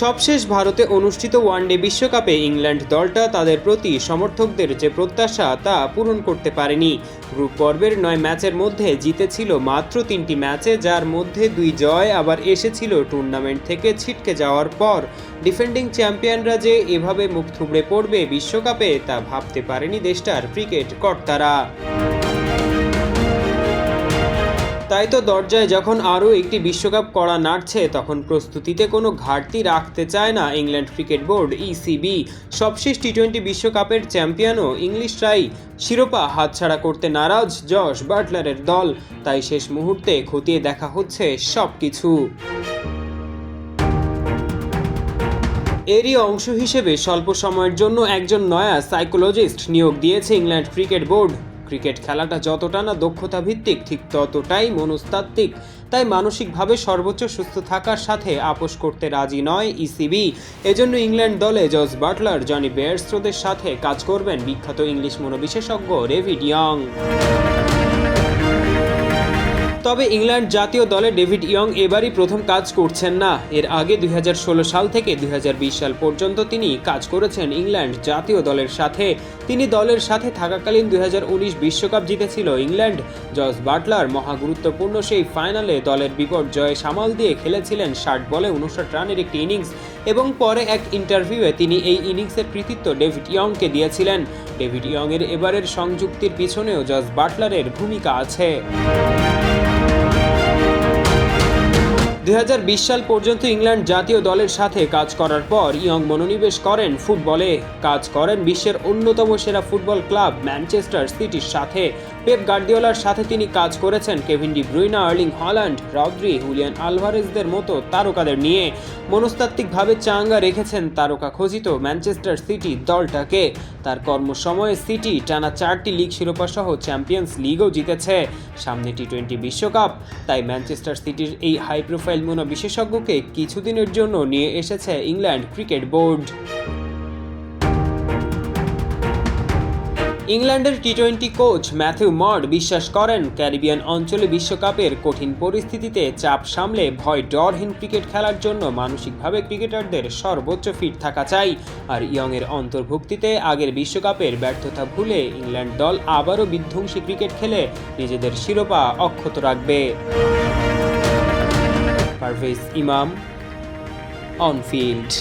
সবশেষ ভারতে অনুষ্ঠিত ওয়ানডে বিশ্বকাপে ইংল্যান্ড দলটা তাদের প্রতি সমর্থকদের যে প্রত্যাশা তা পূরণ করতে পারেনি। গ্রুপ পর্বের নয় ম্যাচের মধ্যে জিতেছিল মাত্র তিনটি ম্যাচে, যার মধ্যে দুই জয় আবার এসেছিল টুর্নামেন্ট থেকে ছিটকে যাওয়ার পর। ডিফেন্ডিং চ্যাম্পিয়নরা যে এভাবে মুখ থুবড়ে পড়বে বিশ্বকাপে তা ভাবতে পারেনি দেশটার ক্রিকেট কর্তারা। তাই তো দরজায় যখন আরও একটি বিশ্বকাপ করা নাড়ছে, তখন প্রস্তুতিতে কোনো ঘাটতি রাখতে চায় না ইংল্যান্ড ক্রিকেট বোর্ড ইসিবি সবশেষ টি টোয়েন্টি বিশ্বকাপের চ্যাম্পিয়নও ইংলিশ ইংলিশরাই শিরোপা হাতছাড়া করতে নারাজ জশ বাটলারের দল। তাই শেষ মুহূর্তে খতিয়ে দেখা হচ্ছে সব কিছু এরই অংশ হিসেবে স্বল্প সময়ের জন্য একজন নয়া সাইকোলজিস্ট নিয়োগ দিয়েছে ইংল্যান্ড ক্রিকেট বোর্ড। ক্রিকেট খেলাটা যতটা না দক্ষতা ভিত্তিক ঠিক ততটাই মনস্তাত্ত্বিক। তাই মানসিকভাবে সর্বোচ্চ সুস্থ থাকার সাথে আপোষ করতে রাজি নয় ইসিবি। এজন্য ইংল্যান্ড দলে জজ বাটলার, জনি বেয়ারস্ট্রোদের সাথে কাজ করবেন বিখ্যাত ইংলিশ মনোবিশেষজ্ঞ রেভিড ইয়ং তবে ইংল্যান্ড জাতীয় দলে ডেভিড ইয়ং এবারই প্রথম কাজ করছেন না। এর আগে দুই হাজার ষোলো সাল থেকে দুই হাজার বিশ সাল পর্যন্ত তিনি কাজ করেছেন ইংল্যান্ড জাতীয় দলের সাথে। তিনি দলের সাথে থাকাকালীন দুই বিশ্বকাপ জিতেছিল ইংল্যান্ড। জস বাটলার মহা গুরুত্বপূর্ণ সেই ফাইনালে দলের বিপর্যয়ে সামাল দিয়ে খেলেছিলেন ষাট বলে উনষাট রানের একটি ইনিংস এবং পরে এক ইন্টারভিউয়ে তিনি এই ইনিংসের কৃতিত্ব ডেভিড ইয়ংকে দিয়েছিলেন। ডেভিড ইয়ংয়ের এবারের সংযুক্তির পিছনেও জস বাটলারের ভূমিকা আছে। দুই হাজার বিশ সাল পর্যন্ত ইংল্যান্ড জাতীয় দলের সাথে কাজ করার পর ইয়ং মনোনিবেশ করেন ফুটবলে। কাজ করেন বিশ্বের অন্যতম সেরা ফুটবল ক্লাব ম্যানচেস্টার সিটির সাথে। পেপ গার্দিওলার সাথে তিনি কাজ করেছেন Kevin De Bruyne, Erling Haaland Rodri, Julian আলভারেজদের মতো তারকাদের নিয়ে। মনস্তাত্ত্বিকভাবে চাঙ্গা রেখেছেন তারকা খচিত ম্যানচেস্টার সিটি দলটাকে। তার কর্মসময়ে সিটি টানা চারটি লিগ শিরোপা সহ চ্যাম্পিয়ন্স লিগও জিতেছে সামনে টি টোয়েন্টি বিশ্বকাপ। তাই ম্যানচেস্টার সিটির এই হাই প্রোফাইল মনো বিশেষজ্ঞকে কিছুদিনের জন্য নিয়ে এসেছে ইংল্যান্ড ক্রিকেট বোর্ড। ইংল্যান্ডের T twenty coach Matthew Mott বিশ্বাস করেন, ক্যারিবিয়ান অঞ্চলে বিশ্বকাপের কঠিন পরিস্থিতিতে চাপ সামলে ভয় ডরহীন ক্রিকেট খেলার জন্য মানসিকভাবে ক্রিকেটারদের সর্বোচ্চ ফিট থাকা চাই। আর ইয়ংয়ের অন্তর্ভুক্তিতে আগের বিশ্বকাপের ব্যর্থতা ভুলে ইংল্যান্ড দল আবারও বিধ্বংসী ক্রিকেট খেলে নিজেদের শিরোপা অক্ষত রাখবে। পারভেজ ইমাম অন ফিল্ড